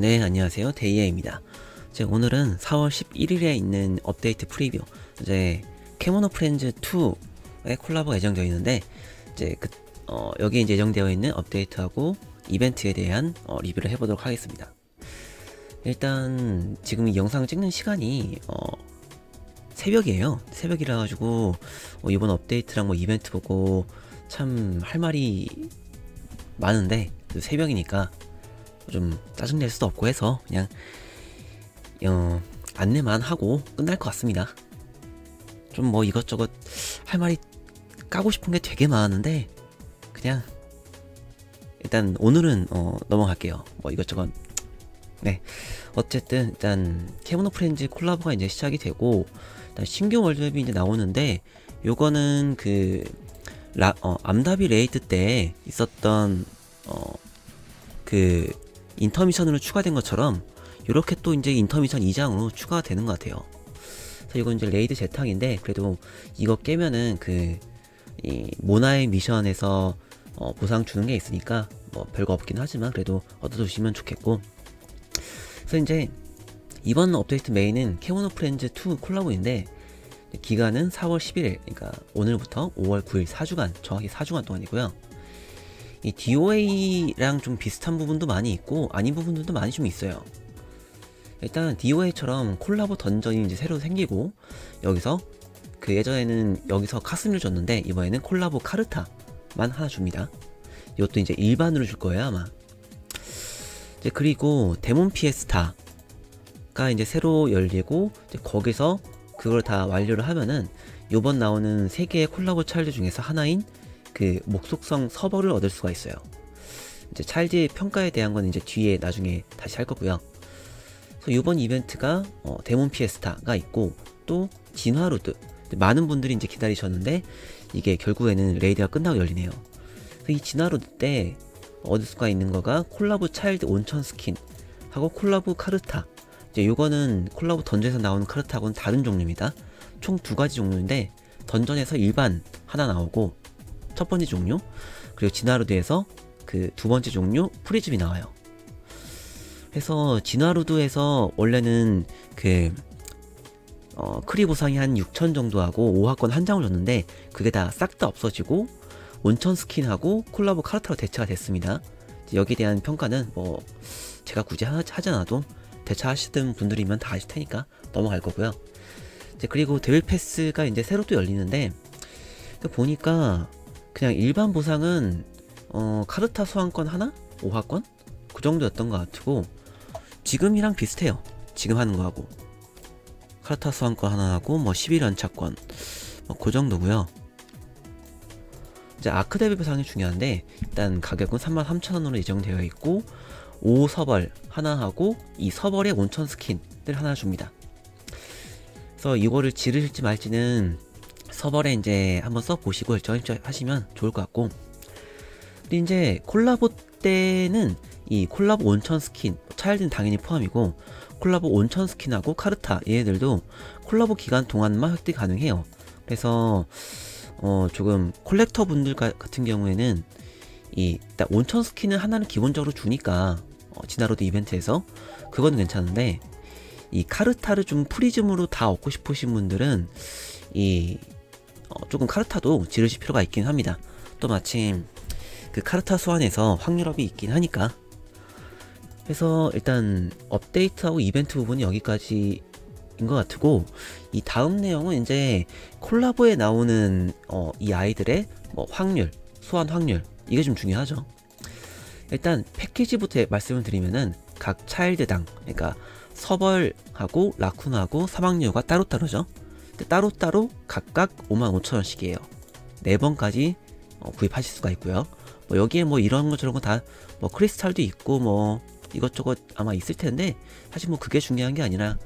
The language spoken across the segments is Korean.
네, 안녕하세요. 데이에입니다. 제 오늘은 4월 11일에 있는 업데이트 프리뷰, 이제 캐모노 프렌즈 2의 콜라보가 예정되어 있는데, 이제 그, 어, 여기에 이제 예정되어 있는 업데이트하고 이벤트에 대한 어, 리뷰를 해보도록 하겠습니다. 일단, 지금 이 영상 찍는 시간이, 어, 새벽이에요. 새벽이라 가지고, 어, 이번 업데이트랑 뭐 이벤트 보고 참 할 말이 많은데, 새벽이니까 좀 짜증낼 수도 없고 해서 그냥 어, 안내만 하고 끝날 것 같습니다. 좀 뭐 이것저것 할 말이 까고 싶은 게 되게 많은데 그냥 일단 오늘은 어, 넘어갈게요. 뭐 이것저것 네 어쨌든 일단 캐모노 프렌즈 콜라보가 이제 시작이 되고 일단 신규 월드맵이 이제 나오는데 요거는 그 라, 어, 암다비 레이드 때 있었던 어, 그 인터미션으로 추가된 것처럼 이렇게 또 이제 인터미션 2장으로 추가가 되는 것 같아요. 그래서 이건 이제 레이드 재탕인데 그래도 이거 깨면은 그이 모나의 미션에서 어 보상 주는 게 있으니까 뭐 별거 없긴 하지만 그래도 얻어두시면 좋겠고 그래서 이제 이번 업데이트 메인은 캐모노 프렌즈 2 콜라보인데 기간은 4월 11일 그러니까 오늘부터 5월 9일 4주간 정확히 4주간 동안이고요. 이 DOA랑 좀 비슷한 부분도 많이 있고 아닌 부분들도 많이 좀 있어요. 일단 DOA처럼 콜라보 던전이 이제 새로 생기고 여기서 그 예전에는 여기서 카스미를 줬는데 이번에는 콜라보 카르타만 하나 줍니다. 이것도 이제 일반으로 줄 거예요 아마. 이제 그리고 데몬 피에스타가 이제 새로 열리고 이제 거기서 그걸 다 완료를 하면은 요번 나오는 세 개의 콜라보 차일드 중에서 하나인 그 목속성 서버를 얻을 수가 있어요. 이제 차일드의 평가에 대한 건 이제 뒤에 나중에 다시 할 거고요. 그래서 이번 이벤트가 어, 데몬 피에스타가 있고 또 진화로드 많은 분들이 이제 기다리셨는데 이게 결국에는 레이드가 끝나고 열리네요. 그래서 이 진화로드 때 얻을 수가 있는 거가 콜라보 차일드 온천 스킨 하고 콜라보 카르타 이제 요거는 콜라보 던전에서 나오는 카르타하고는 다른 종류입니다. 총 두 가지 종류인데 던전에서 일반 하나 나오고 첫 번째 종류 그리고 진화루드에서 그 두 번째 종류 프리즘이 나와요. 그래서 진화루드에서 원래는 그 어, 크리 보상이 한 6천 정도 하고 5화권 한 장을 줬는데 그게 다 싹 다 없어지고 온천 스킨하고 콜라보 카르타로 대체가 됐습니다. 여기에 대한 평가는 뭐 제가 굳이 하, 지 않아도 대처하시던 분들이면 다 아실 테니까 넘어갈 거고요. 이제 그리고 데빌 패스가 이제 새로 또 열리는데 보니까 그냥 일반 보상은 어, 카르타 소환권 하나? 5화권? 그 정도였던 것 같고 지금이랑 비슷해요. 지금 하는 거하고 카르타 소환권 하나 하고 뭐 11연차권 뭐그 정도고요. 이제 아크데빌 보상이 중요한데 일단 가격은 33,000원으로 예정되어 있고 5서벌 하나 하고 이 서벌의 온천 스킨을 하나 줍니다. 그래서 이거를 지르실지 말지는 서버에 이제 한번 써보시고 결정하시면 좋을 것 같고. 근데 이제 콜라보 때는 이 콜라보 온천 스킨 차일드는 당연히 포함이고 콜라보 온천 스킨하고 카르타 얘네들도 콜라보 기간 동안만 획득 가능해요. 그래서 어 조금 콜렉터 분들 같은 경우에는 이 일단 온천 스킨은 하나는 기본적으로 주니까 어, 진화로드 이벤트에서 그건 괜찮은데 이 카르타를 좀 프리즘으로 다 얻고 싶으신 분들은 이 어, 조금 카르타도 지르실 필요가 있긴 합니다. 또 마침 그 카르타 소환에서 확률업이 있긴 하니까 그래서 일단 업데이트하고 이벤트 부분이 여기까지인 것 같고 이 다음 내용은 이제 콜라보에 나오는 어, 이 아이들의 뭐 확률, 소환 확률 이게 좀 중요하죠. 일단 패키지부터 말씀을 드리면은 각 차일드당 그러니까 서벌하고 라쿤하고 사막류가 따로따로죠. 따로따로 각각 55,000원씩이에요. 4번까지 어, 구입하실 수가 있고요. 뭐 여기에 뭐 이런 거 저런 거 다 뭐 크리스탈도 있고 뭐 이것저것 아마 있을 텐데 사실 뭐 그게 중요한 게 아니라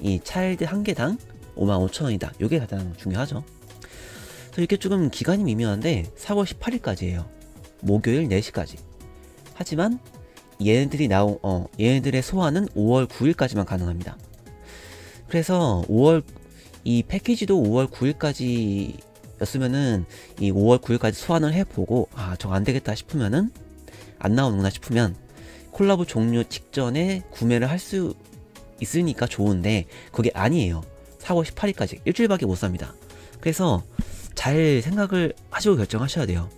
이 차일드 한 개당 55,000원이다. 요게 가장 중요하죠. 그래서 이렇게 조금 기간이 미묘한데 4월 18일까지예요. 목요일 4시까지. 하지만 얘네들이 나온 어 얘네들의 소환은 5월 9일까지만 가능합니다. 그래서 5월 이 패키지도 5월 9일까지 였으면은 이 5월 9일까지 소환을 해보고 아 저거 안되겠다 싶으면은 안 나오는구나 싶으면 콜라보 종료 직전에 구매를 할 수 있으니까 좋은데 그게 아니에요. 4월 18일까지 일주일밖에 못 삽니다. 그래서 잘 생각을 하시고 결정하셔야 돼요.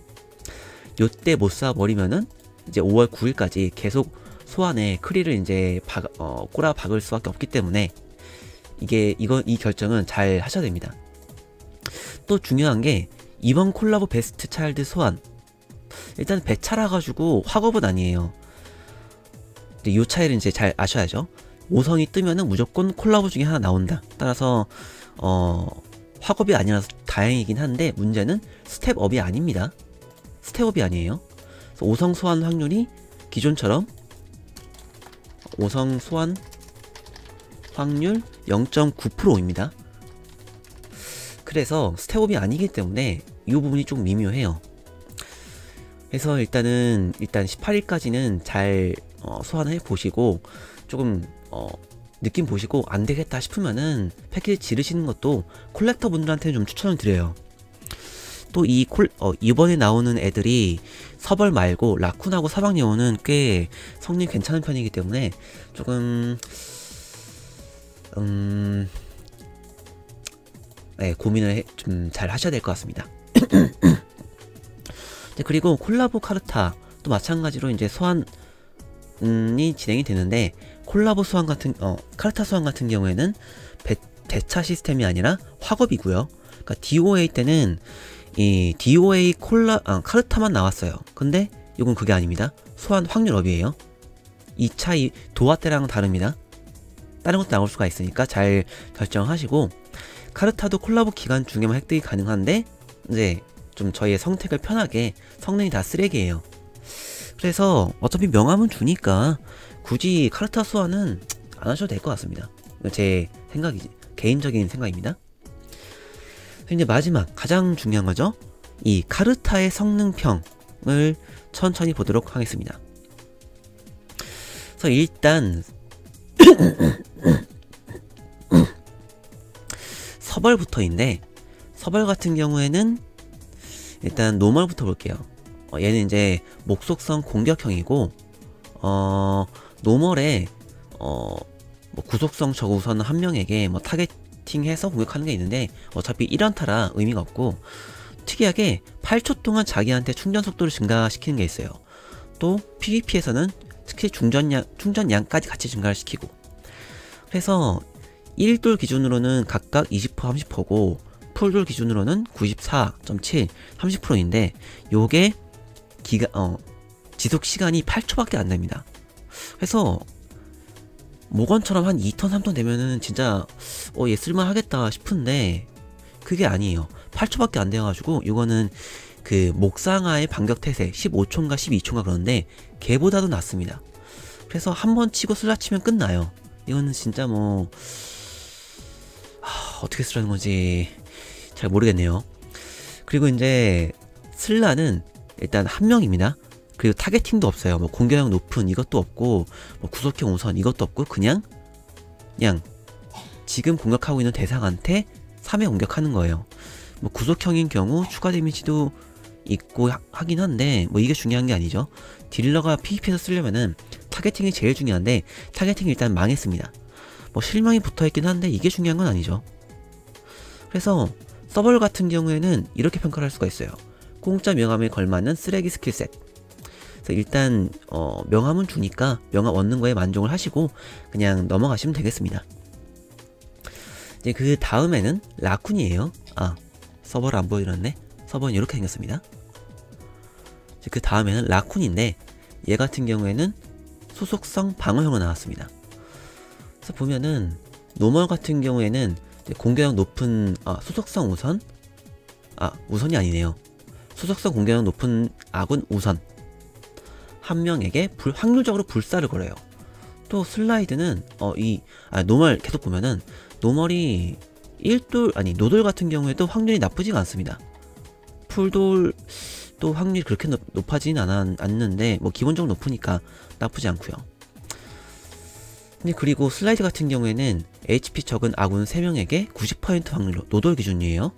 요때 못 사버리면은 이제 5월 9일까지 계속 소환에 크리를 이제 박, 어, 꼬라 박을 수밖에 없기 때문에 이게 이거 이 결정은 잘 하셔야 됩니다. 또 중요한 게 이번 콜라보 베스트 차일드 소환 일단 배차라 가지고 화급은 아니에요. 이 차이를 이제 잘 아셔야죠. 5성이 뜨면은 무조건 콜라보 중에 하나 나온다. 따라서 어 화급이 아니라서 다행이긴 한데 문제는 스텝업이 아닙니다. 스텝업이 아니에요. 5성 소환 확률이 기존처럼 5성 소환 확률 0.9%입니다. 그래서 스텝업이 아니기 때문에 이 부분이 좀 미묘해요. 그래서 일단은 일단 18일까지는 잘 어, 소환해 보시고 조금 어, 느낌 보시고 안 되겠다 싶으면은 패키지 지르시는 것도 콜렉터 분들한테는 좀 추천을 드려요. 또이 콜, 어, 이번에 나오는 애들이 서벌 말고 라쿤하고 사방여우는 꽤 성능 괜찮은 편이기 때문에 조금 음, 네, 고민을 좀 잘 하셔야 될 것 같습니다. 네, 그리고 콜라보 카르타 또 마찬가지로 이제 소환이 진행이 되는데 콜라보 소환 같은 어 카르타 소환 같은 경우에는 배, 대차 시스템이 아니라 화겁이고요. 그러니까 DOA 때는 이 DOA 콜라 아, 카르타만 나왔어요. 근데 이건 그게 아닙니다. 소환 확률 업이에요. 이 차이 도화 때랑 다릅니다. 다른 것도 나올 수가 있으니까 잘 결정하시고 카르타도 콜라보 기간 중에만 획득이 가능한데 이제 좀 저희의 선택을 편하게 성능이 다 쓰레기예요. 그래서 어차피 명함은 주니까 굳이 카르타 소환은 안 하셔도 될 것 같습니다. 제 생각이 개인적인 생각입니다. 이제 마지막 가장 중요한 거죠. 이 카르타의 성능평을 천천히 보도록 하겠습니다. 그래서 일단 서벌부터인데 서벌 같은 경우에는 일단 노멀부터 볼게요. 어, 얘는 이제 목속성 공격형이고 어 노멀에 어 뭐 구속성 저우선 한 명에게 뭐 타겟팅해서 공격하는 게 있는데 어차피 1연타라 의미가 없고 특이하게 8초 동안 자기한테 충전 속도를 증가시키는 게 있어요. 또 PVP에서는 특히 충전량, 충전량까지 같이 증가를 시키고 그래서 1돌 기준으로는 각각 20% 30%고 풀돌 기준으로는 94.7 30%인데 요게 기가 어 지속 시간이 8초밖에 안 됩니다. 그래서 모건처럼 한 2턴 3턴 되면은 진짜 어 얘 쓸만 하겠다 싶은데 그게 아니에요. 8초밖에 안 돼가지고 이거는 그 목상아의 반격 태세 15초인가 12초인가 그런데 걔보다도 낫습니다. 그래서 한 번 치고 슬라 치면 끝나요. 이거는 진짜 뭐 하, 어떻게 쓰라는 건지 잘 모르겠네요. 그리고 이제 슬라는 일단 한 명입니다. 그리고 타겟팅도 없어요. 뭐 공격력 높은 이것도 없고 뭐 구속형 우선 이것도 없고 그냥 그냥 지금 공격하고 있는 대상한테 3회 공격하는 거예요. 뭐 구속형인 경우 추가 데미지도 있고 하, 하긴 한데 뭐 이게 중요한 게 아니죠. 딜러가 PVP에서 쓰려면은 타겟팅이 제일 중요한데 타겟팅이 일단 망했습니다. 뭐 실명이 붙어있긴 한데 이게 중요한 건 아니죠. 그래서 서벌 같은 경우에는 이렇게 평가를 할 수가 있어요. 공짜 명함에 걸맞는 쓰레기 스킬셋. 일단 어, 명함은 주니까 명함 얻는 거에 만족을 하시고 그냥 넘어가시면 되겠습니다. 이제 그 다음에는 라쿤이에요. 아 서버를 안 보여드렸네. 서버는 이렇게 생겼습니다. 그 다음에는 라쿤인데 얘 같은 경우에는 소속성 방어형으로 나왔습니다. 그래서 보면은 노멀 같은 경우에는 공격력 높은 아, 소속성 우선 아 우선이 아니네요. 소속성 공격력 높은 아군 우선 한 명에게 불, 확률적으로 불사를 걸어요. 또 슬라이드는 어이 아, 노멀 계속 보면은 노멀이 1돌 아니 노돌 같은 경우에도 확률이 나쁘지가 않습니다. 풀돌 또 확률이 그렇게 높, 높아지진 않, 않는데 뭐 기본적으로 높으니까 나쁘지 않고요. 근데 그리고 슬라이드 같은 경우에는 HP 적은 아군 3명에게 90% 확률로 노돌 기준이에요.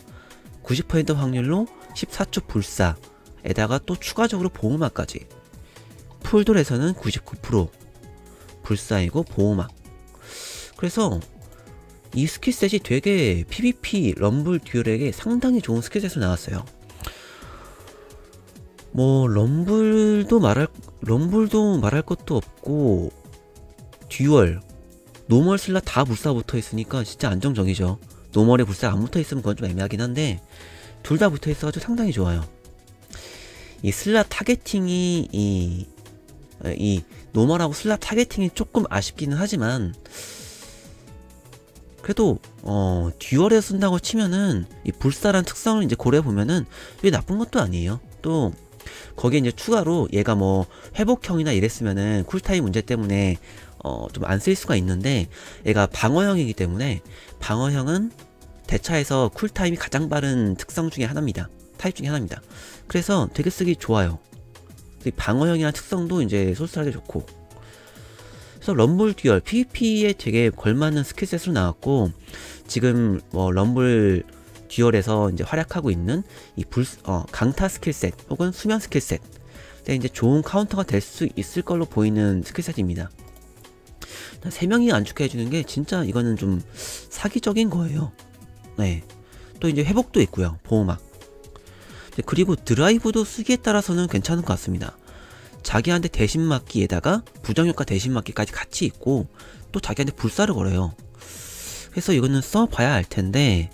90% 확률로 14초 불사에다가 또 추가적으로 보호막까지. 풀돌에서는 99% 불사이고 보호막. 그래서 이 스킬셋이 되게 PVP 럼블 듀얼에게 상당히 좋은 스킬셋으로 나왔어요. 뭐 럼블도 말할 럼블도 말할 것도 없고 듀얼 노멀 슬라 다 불사 붙어 있으니까 진짜 안정적이죠. 노멀에 불사 안 붙어 있으면 그건 좀 애매하긴 한데 둘 다 붙어 있어가지고 상당히 좋아요. 이 슬라 타겟팅이 이, 이 노멀하고 슬라 타겟팅이 조금 아쉽기는 하지만 그래도 어 듀얼에 쓴다고 치면은 이 불사란 특성을 이제 고려해 보면은 이게 나쁜 것도 아니에요. 또 거기에 이제 추가로 얘가 뭐 회복형이나 이랬으면은 쿨타임 문제 때문에 어, 좀 안 쓸 수가 있는데 얘가 방어형이기 때문에 방어형은 대차에서 쿨타임이 가장 빠른 특성 중에 하나입니다. 타입 중에 하나입니다. 그래서 되게 쓰기 좋아요. 방어형이란 특성도 이제 솔솔하게 좋고 그래서 럼블 듀얼 PVP에 되게 걸맞는 스킬셋으로 나왔고 지금 뭐 럼블 듀얼에서 이제 활약하고 있는 이 불, 어, 강타 스킬셋 혹은 수면 스킬셋 이제 좋은 카운터가 될 수 있을 걸로 보이는 스킬셋입니다. 세 명이 안축해주는 게 진짜 이거는 좀 사기적인 거예요. 네. 또 이제 회복도 있고요. 보호막. 그리고 드라이브도 쓰기에 따라서는 괜찮은 것 같습니다. 자기한테 대신 맞기에다가 부정효과 대신 맞기까지 같이 있고 또 자기한테 불사를 걸어요. 그래서 이거는 써봐야 알 텐데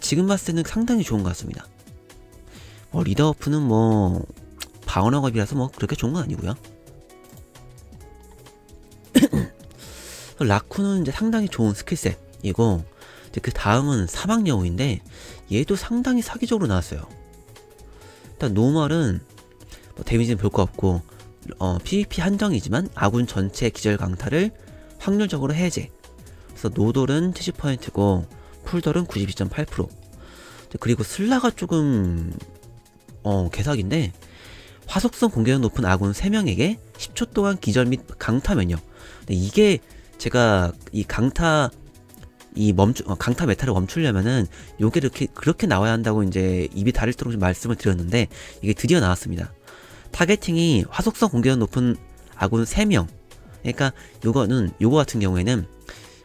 지금 봤을 때는 상당히 좋은 것 같습니다. 뭐 리더어프는 뭐 방어너업이라서 뭐 그렇게 좋은 건 아니고요. 라쿠는 이제 상당히 좋은 스킬셋이고 그 다음은 사막여우인데 얘도 상당히 사기적으로 나왔어요. 일단 노멀은 뭐 데미지는 볼거 없고 어, PVP 한정이지만 아군 전체 기절 강타를 확률적으로 해제. 그래서 노돌은 70%고 풀돌은 92.8% 그리고 슬라가 조금 어 개사기인데 화속성 공격력 높은 아군 3명에게 10초 동안 기절 및 강타 면역 근데 이게 제가 이 강타 이 멈추 어, 강타 메타를 멈추려면은 요게 이렇게 그렇게 나와야 한다고 이제 입이 다를도록 말씀을 드렸는데 이게 드디어 나왔습니다. 타겟팅이 화속성 공격력 높은 아군 3명. 그러니까 요거는 요거 같은 경우에는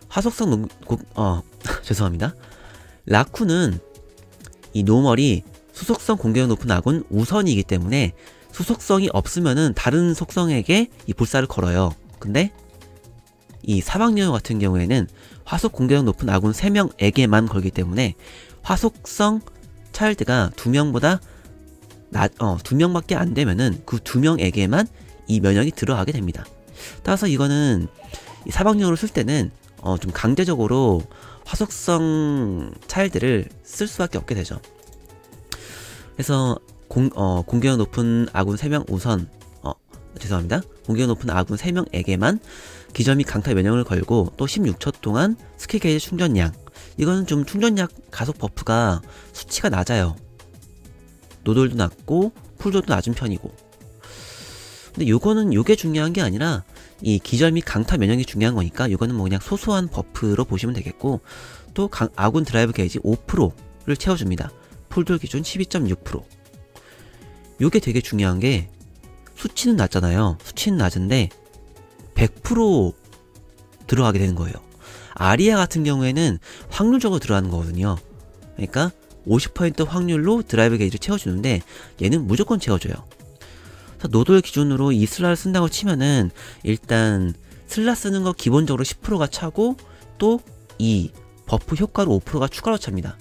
화속성 농, 고, 어 죄송합니다. 라쿠는 이 노멀이 수속성 공격력 높은 아군 우선이기 때문에 수속성이 없으면은 다른 속성에게 이 불사를 걸어요. 근데 이 사막여우 같은 경우에는 화속 공격력 높은 아군 3명에게만 걸기 때문에 화속성 차일드가 2명보다 낮, 어, 2명밖에 안 되면은 그 2명에게만 이 면역이 들어가게 됩니다. 따라서 이거는 이 사막여우를 쓸 때는 어, 좀 강제적으로 화속성 차일드를 쓸 수밖에 없게 되죠. 그래서 공, 어, 공격력 높은 아군 3명 우선 어, 죄송합니다. 공격력 높은 아군 3명에게만 및 강타 면역을 걸고 또 16초 동안 스킬 게이지 충전량 이거는 좀 충전량 가속 버프가 수치가 낮아요. 노돌도 낮고 풀도도 낮은 편이고 근데 요거는 요게 중요한 게 아니라 이 기절 및 강타 면역이 중요한 거니까 이거는 뭐 그냥 소소한 버프로 보시면 되겠고 또 강, 아군 드라이브 게이지 5%를 채워줍니다. 풀돌 기준 12.6% 요게 되게 중요한 게 수치는 낮잖아요. 수치는 낮은데 100% 들어가게 되는 거예요. 아리아 같은 경우에는 확률적으로 들어가는 거거든요. 그러니까 50% 확률로 드라이브 게이지를 채워주는데 얘는 무조건 채워줘요. 노돌 기준으로 이 슬라를 쓴다고 치면은 일단 슬라 쓰는 거 기본적으로 10%가 차고 또 이 버프 효과로 5%가 추가로 찹니다.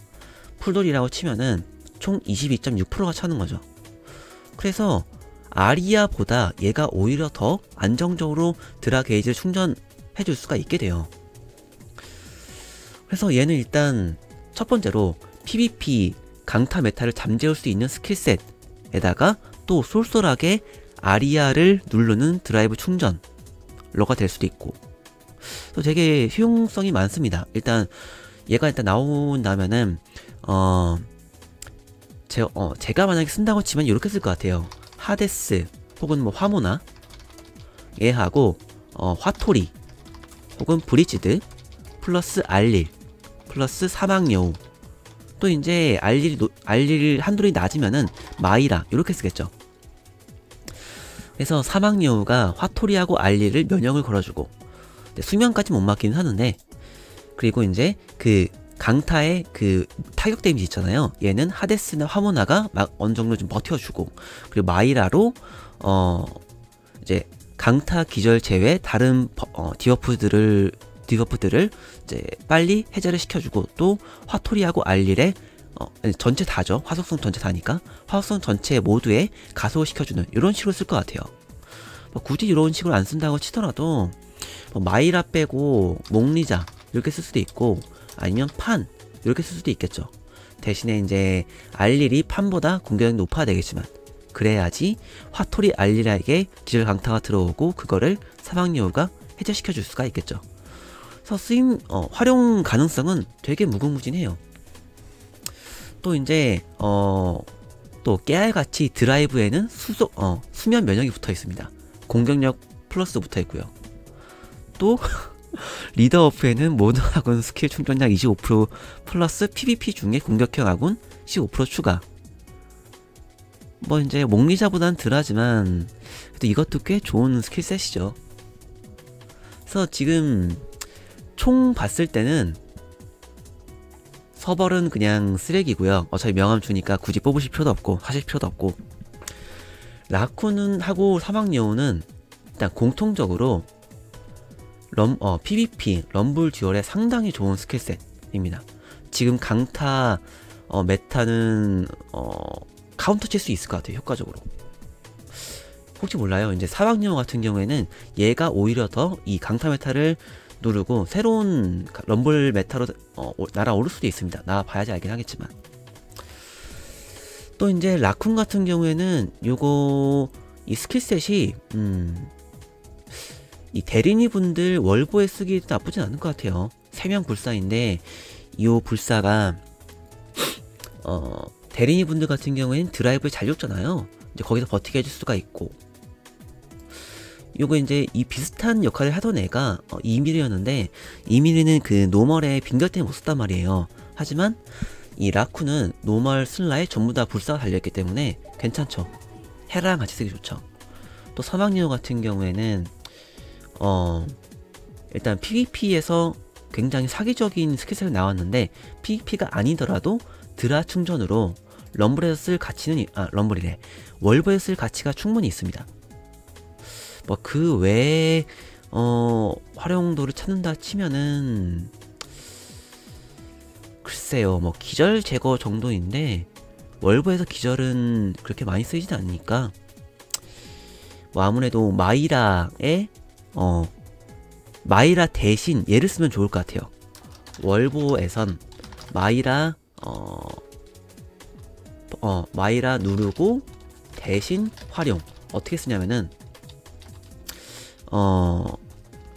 풀돌이라고 치면은 총 22.6%가 차는 거죠. 그래서 아리아보다 얘가 오히려 더 안정적으로 드라 게이지를 충전해 줄 수가 있게 돼요. 그래서 얘는 일단 첫 번째로 PVP 강타 메타를 잠재울 수 있는 스킬셋에다가 또 쏠쏠하게 아리아를 누르는 드라이브 충전러가 될 수도 있고 또 되게 효용성이 많습니다. 일단 얘가 일단 나온다면은 어, 제, 어 제가 만약에 쓴다고 치면 이렇게 쓸 것 같아요. 하데스 혹은 뭐 화모나 얘하고 어, 화토리 혹은 브리지드 플러스 알릴 플러스 사막여우 또 이제 알릴 알릴 한돌이 낮으면은 마이라 이렇게 쓰겠죠. 그래서 사막여우가 화토리하고 알리를 면역을 걸어주고 수면까지 못 맞기는 하는데 그리고 이제 그 강타의 그 타격 데미지 있잖아요. 얘는 하데스나 화모나가 막 어느 정도 좀 버텨주고 그리고 마이라로 어 이제 강타 기절 제외 다른 어, 디버프들을 디버프들을 이제 빨리 해제를 시켜주고 또 화토리하고 알릴의 어, 전체 다죠. 화속성 전체 다니까 화속성 전체 모두에 가속을 시켜주는 이런 식으로 쓸 것 같아요. 뭐 굳이 이런 식으로 안 쓴다고 치더라도 뭐 마이라 빼고 몽리자 이렇게 쓸 수도 있고 아니면 판 이렇게 쓸 수도 있겠죠. 대신에 이제 알릴이 판보다 공격력이 높아야 되겠지만 그래야지 화토리 알릴에게 기절 강타가 들어오고 그거를 사막여우가 해제시켜 줄 수가 있겠죠. 그래서 쓰임 어, 활용 가능성은 되게 무궁무진해요. 또 이제 어, 또 깨알같이 드라이브에는 수소, 어, 수면 면역이 붙어 있습니다. 공격력 플러스 붙어 있고요. 또 리더어프에는 모든 아군 스킬 충전량 25% 플러스 PVP 중에 공격형 아군 15% 추가. 뭐 이제 목리자보단 덜하지만 그래도 이것도 꽤 좋은 스킬셋이죠. 그래서 지금 총 봤을 때는 서벌은 그냥 쓰레기고요. 어차피 명함 주니까 굳이 뽑으실 필요도 없고 하실 필요도 없고 라쿠는 하고 사막여우는 일단 공통적으로 럼, 어, PVP, 럼블 듀얼에 상당히 좋은 스킬셋입니다. 지금 강타 어, 메타는 어, 카운터 칠 수 있을 것 같아요. 효과적으로. 혹시 몰라요. 이제 사막여우 같은 경우에는 얘가 오히려 더 이 강타 메타를 누르고 새로운 럼블 메타로 어, 날아오를 수도 있습니다. 나 봐야지 알긴 하겠지만. 또 이제 라쿤 같은 경우에는 요거 이 스킬셋이 음, 이 대리니 분들 월보에 쓰기도 나쁘진 않을 것 같아요. 세명 불사인데 이 불사가 어, 대리니 분들 같은 경우에는 드라이브를 잘 줬잖아요. 이제 거기서 버티게 해줄 수가 있고 요거 이제 이 비슷한 역할을 하던 애가 어, 이미리였는데 이미리는 그 노멀의 빙결 때문에 못 썼단 말이에요. 하지만 이 라쿠는 노멀 슬라에 전부 다 불사가 달려있기 때문에 괜찮죠. 헤라랑 같이 쓰기 좋죠. 또 사막여우 같은 경우에는 어. 일단 PVP에서 굉장히 사기적인 스킬셋이 나왔는데 PVP가 아니더라도 드라 충전으로 럼블에서 쓸 가치는 아 럼블이래. 월브에 쓸 가치가 충분히 있습니다. 뭐 그 외에 어 활용도를 찾는다 치면은 글쎄요. 뭐 기절 제거 정도인데 월브에서 기절은 그렇게 많이 쓰이진 않으니까 뭐 아무래도 마이라의 어 마이라 대신 얘를 쓰면 좋을 것 같아요. 월보에선 마이라 어, 어 마이라 누르고 대신 활용 어떻게 쓰냐면은 어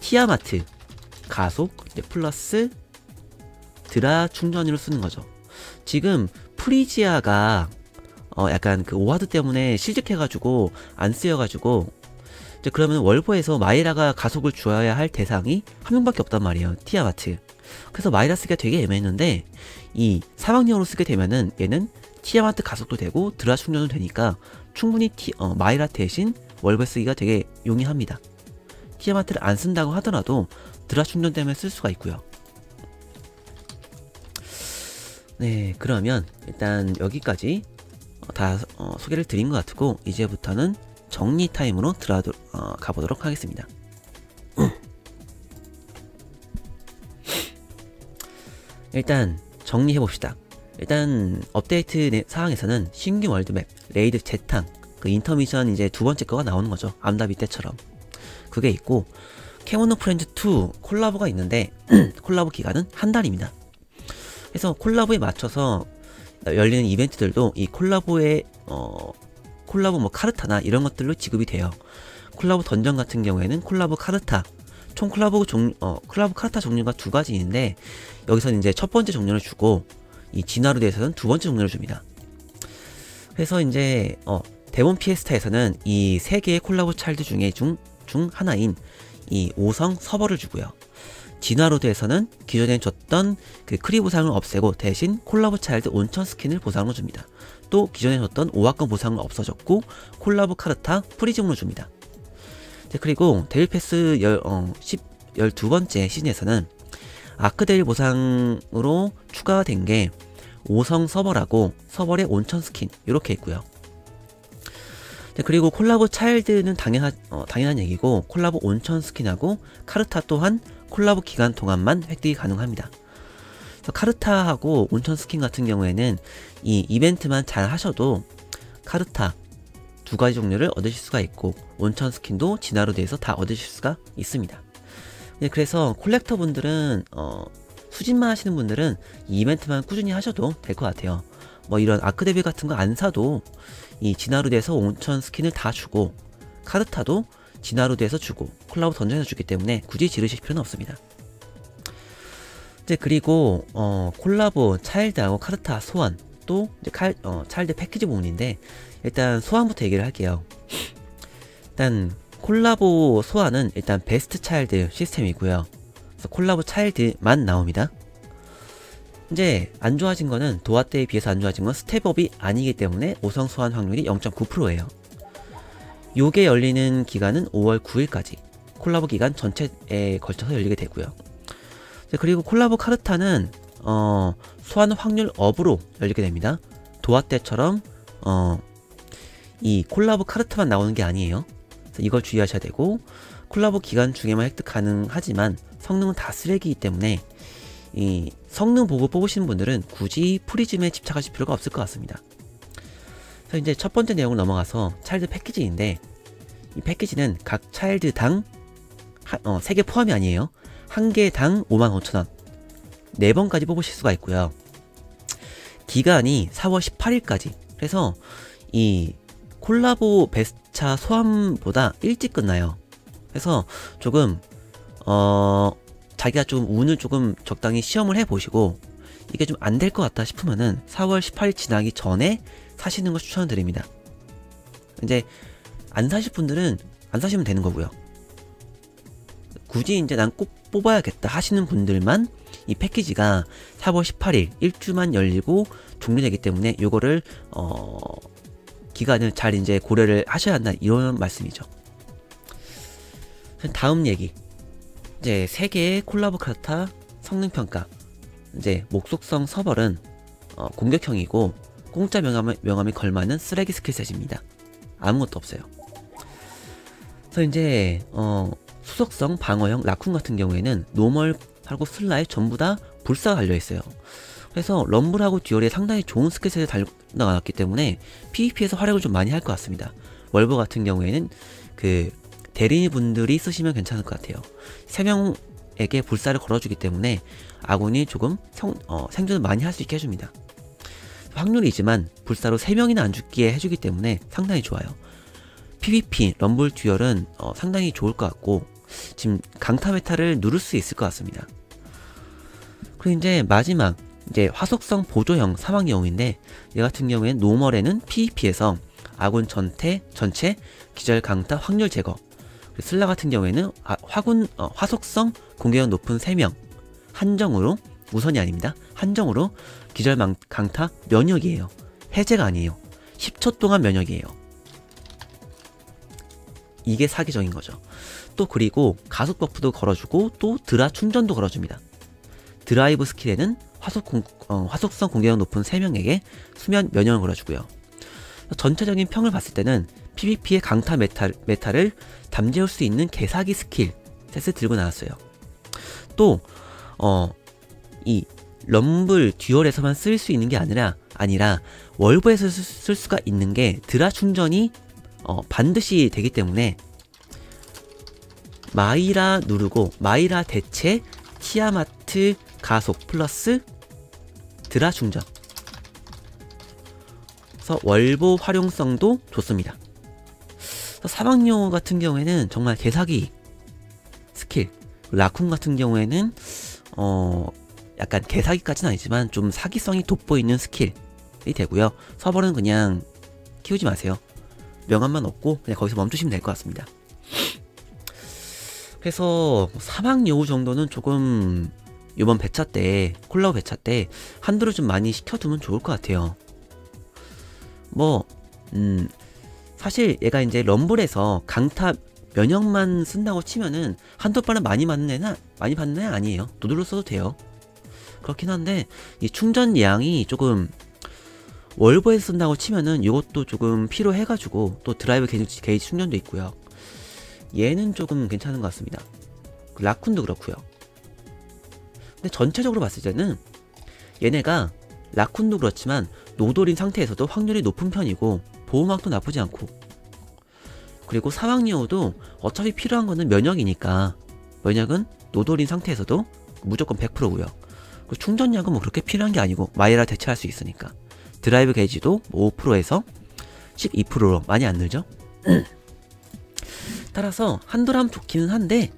티아마트 가속 플러스 드라 충전으로 쓰는 거죠. 지금 프리지아가 어 약간 그 오하드 때문에 실직해가지고 안 쓰여가지고 이제 그러면 월보에서 마이라가 가속을 주어야 할 대상이 한 명밖에 없단 말이에요. 티아마트. 그래서 마이라 쓰기가 되게 애매했는데 이 사막령으로 쓰게 되면은 얘는 티아마트 가속도 되고 드라 충전도 되니까 충분히 티, 어, 마이라 대신 월보 쓰기가 되게 용이합니다. 티아마트를 안 쓴다고 하더라도 드라 충전 때문에 쓸 수가 있고요. 네, 그러면 일단 여기까지 어, 다 어, 소개를 드린 것 같고 이제부터는 정리 타임으로 들어가 어, 가보도록 하겠습니다. 일단 정리해 봅시다. 일단 업데이트 사항에서는 신규 월드맵, 레이드 재탕, 그 인터미션 이제 두 번째 거가 나오는 거죠. 암다비 때처럼. 그게 있고 캐모노 프렌즈 2 콜라보가 있는데 콜라보 기간은 한 달입니다. 그래서 콜라보에 맞춰서 열리는 이벤트들도 이 콜라보의 어, 콜라보 뭐 카르타나 이런 것들로 지급이 돼요. 콜라보 던전 같은 경우에는 콜라보 카르타 총 콜라보 종 어, 콜라보 카르타 종류가 두 가지인데 여기서는 이제 첫 번째 종류를 주고 이 진화로 대해서는 두 번째 종류를 줍니다. 그래서 이제 어, 데몬 피에스타에서는 이 세 개의 콜라보 차일드 중에 중, 중 하나인 이 5성 서버를 주고요. 진화로드에서는 기존에 줬던 그 크리 보상을 없애고 대신 콜라보 차일드 온천 스킨을 보상으로 줍니다. 또 기존에 줬던 오화권 보상은 없어졌고 콜라보 카르타 프리즘으로 줍니다. 네, 그리고 데일 패스 열, 어, 10, 12번째 시즌에서는 아크데일 보상으로 추가된 게 5성 서버라고 서버의 온천 스킨 이렇게 있고요. 네, 그리고 콜라보 차일드는 당연하, 어, 당연한 얘기고 콜라보 온천 스킨하고 카르타 또한 콜라보 기간 동안만 획득이 가능합니다. 카르타하고 온천 스킨 같은 경우에는 이 이벤트만 잘 하셔도 카르타 두 가지 종류를 얻으실 수가 있고 온천 스킨도 진화로 돼서 다 얻으실 수가 있습니다. 네, 그래서 콜렉터 분들은 어, 수집만 하시는 분들은 이 이벤트만 꾸준히 하셔도 될 것 같아요. 뭐 이런 아크데빌 같은 거 안 사도 이 진화루드에서 온천 스킨을 다 주고 카르타도 진화루드에서 주고 콜라보 던전에서 주기 때문에 굳이 지르실 필요는 없습니다. 이제 그리고 어, 콜라보 차일드하고 카르타 소환 또 이제 칼, 어, 차일드 패키지 부분인데 일단 소환부터 얘기를 할게요. 일단 콜라보 소환은 일단 베스트 차일드 시스템이고요. 그래서 콜라보 차일드만 나옵니다. 이제 안 좋아진 거는 도화 때에 비해서 안 좋아진 건 스텝업이 아니기 때문에 5성 소환 확률이 0.9%예요. 요게 열리는 기간은 5월 9일까지 콜라보 기간 전체에 걸쳐서 열리게 되고요. 그리고 콜라보 카르타는 어, 소환 확률 업으로 열리게 됩니다. 도화 때처럼 어, 이 콜라보 카르타만 나오는 게 아니에요. 이걸 주의하셔야 되고 콜라보 기간 중에만 획득 가능하지만 성능은 다 쓰레기이기 때문에 이 성능 보고 뽑으시는 분들은 굳이 프리즘에 집착하실 필요가 없을 것 같습니다. 그래서 이제 첫 번째 내용을 넘어가서 차일드 패키지인데 이 패키지는 각 차일드당 어, 3개 포함이 아니에요. 한 개당 55,000원 4번까지 뽑으실 수가 있고요. 기간이 4월 18일까지 그래서 이 콜라보 베스차 소환보다 일찍 끝나요. 그래서 조금 어 자기가 좀 운을 조금 적당히 시험을 해보시고 이게 좀 안 될 것 같다 싶으면은 4월 18일 지나기 전에 사시는 걸 추천드립니다. 이제 안 사실 분들은 안 사시면 되는 거고요. 굳이 이제 난 꼭 뽑아야겠다 하시는 분들만 이 패키지가 4월 18일 일주만 열리고 종료되기 때문에 요거를 어 기간을 잘 이제 고려를 하셔야 한다 이런 말씀이죠. 다음 얘기 이제 세 개의 콜라보 카타 성능 평가. 이제 목속성 서벌은 어, 공격형이고 공짜 명함, 명함이 걸맞는 쓰레기 스킬셋입니다. 아무것도 없어요. 그래서 이제 어, 수속성 방어형 라쿤 같은 경우에는 노멀하고 슬라에 전부 다 불사가 달려있어요. 그래서 럼블하고 듀얼이 상당히 좋은 스킬셋을 달려 나왔기 때문에 PVP에서 활약을 좀 많이 할 것 같습니다. 월버 같은 경우에는 그 대리인 분들이 쓰시면 괜찮을 것 같아요. 3명에게 불사를 걸어주기 때문에 아군이 조금 성, 어, 생존을 많이 할 수 있게 해줍니다. 확률이지만 불사로 3명이나 안 죽게 해주기 때문에 상당히 좋아요. PVP, 럼블 듀얼은 어, 상당히 좋을 것 같고 지금 강타 메타를 누를 수 있을 것 같습니다. 그리고 이제 마지막 이제 화속성 보조형 사망용인데 얘 같은 경우에는 노멀에는 PVP에서 아군 전체 전체 기절 강타 확률 제거 슬라 같은 경우에는 아, 화군 어, 화속성 공격력 높은 3명 한정으로 우선이 아닙니다. 한정으로 기절 강타 면역이에요. 해제가 아니에요. 10초 동안 면역이에요. 이게 사기적인 거죠. 또 그리고 가속 버프도 걸어주고 또 드라 충전도 걸어줍니다. 드라이브 스킬에는 화속 공, 어, 화속성 공격력 높은 3명에게 수면 면역을 걸어주고요. 전체적인 평을 봤을 때는 PVP의 강타 메탈, 메탈을 담재울 수 있는 개사기 스킬 셋을 들고 나왔어요. 또, 어, 이 럼블 듀얼에서만 쓸 수 있는 게 아니라, 아니라 월브에서 쓸 수가 있는 게 드라 충전이 어, 반드시 되기 때문에 마이라 누르고 마이라 대체 티아마트 가속 플러스 드라 충전. 그래서 월보 활용성도 좋습니다. 사막용 같은 경우에는 정말 개사기 스킬 라쿤 같은 경우에는 어 약간 개사기까지는 아니지만 좀 사기성이 돋보이는 스킬이 되고요. 서버는 그냥 키우지 마세요. 명함만 얻고 그냥 거기서 멈추시면 될 것 같습니다 그래서 사막 여우 정도는 조금 이번 배차 때 콜라보 배차 때 한두를 좀 많이 시켜두면 좋을 것 같아요. 뭐 음, 사실 얘가 이제 럼블에서 강타 면역만 쓴다고 치면은 한두 발은 많이 맞는 애는 많이 받는 애 아니에요. 두들로 써도 돼요. 그렇긴 한데 이 충전 양이 조금 월보에서 쓴다고 치면은 이것도 조금 필요해가지고 또 드라이브 게이지, 게이지 충전도 있고요. 얘는 조금 괜찮은 것 같습니다. 그 라쿤도 그렇고요. 근데 전체적으로 봤을 때는 얘네가 라쿤도 그렇지만 노돌인 상태에서도 확률이 높은 편이고 보호막도 나쁘지 않고 그리고 사막리오도 어차피 필요한 거는 면역이니까 면역은 노돌인 상태에서도 무조건 100%고요. 그 충전약은 뭐 그렇게 필요한 게 아니고 마이라 대체할 수 있으니까 드라이브 게이지도 5%에서 12%로 많이 안 늘죠. 따라서 한도람 좋기는 한데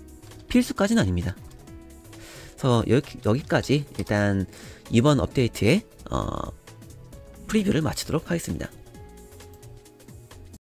필수까지는 아닙니다. 그래서 여기, 여기 까지 일단 이번 업데이트의 어, 프리뷰를 마치도록 하겠습니다.